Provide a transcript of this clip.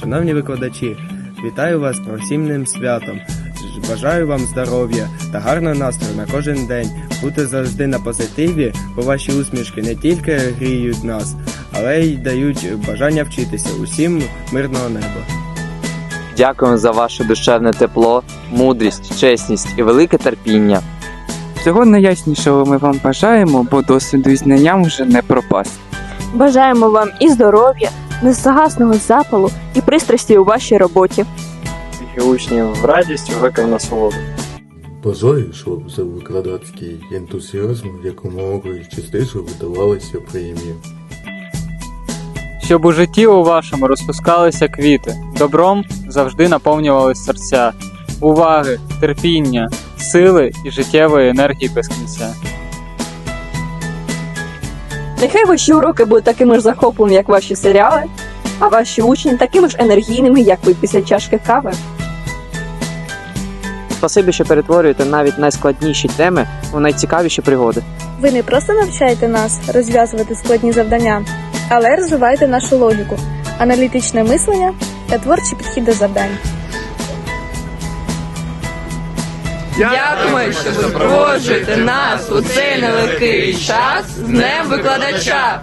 Шановні викладачі, вітаю вас професійним святом. Бажаю вам здоров'я та гарного настрою на кожен день. Бути завжди на позитиві, бо ваші усмішки не тільки гріють нас, але й дають бажання вчитися. Усім мирного неба. Дякуємо за ваше душевне тепло, мудрість, чесність і велике терпіння. Всього найяснішого ми вам бажаємо, бо досвіду і знанням вже не пропасть. Бажаємо вам і здоров'я, незагасного запалу і пристрасті у вашій роботі. і учнів радістю, виклик насолоду. Бажаю, щоб за викладацький ентузіазм якомога частіше видавалися премії. щоб у житті у вашому розпускалися квіти, добром завжди наповнювались серця, уваги, терпіння, сили і життєвої енергії без кінця. Нехай ваші уроки будуть такими ж захопленими, як ваші серіали, а ваші учні такими ж енергійними, як ви після чашки кави. Спасибі, що перетворюєте навіть найскладніші теми у найцікавіші пригоди. Ви не просто навчаєте нас розв'язувати складні завдання, але розвиваєте нашу логіку, аналітичне мислення та творчий підхід до завдань. Дякуємо, що ви супроводжуєте нас у цей нелегкий час з Днем викладача.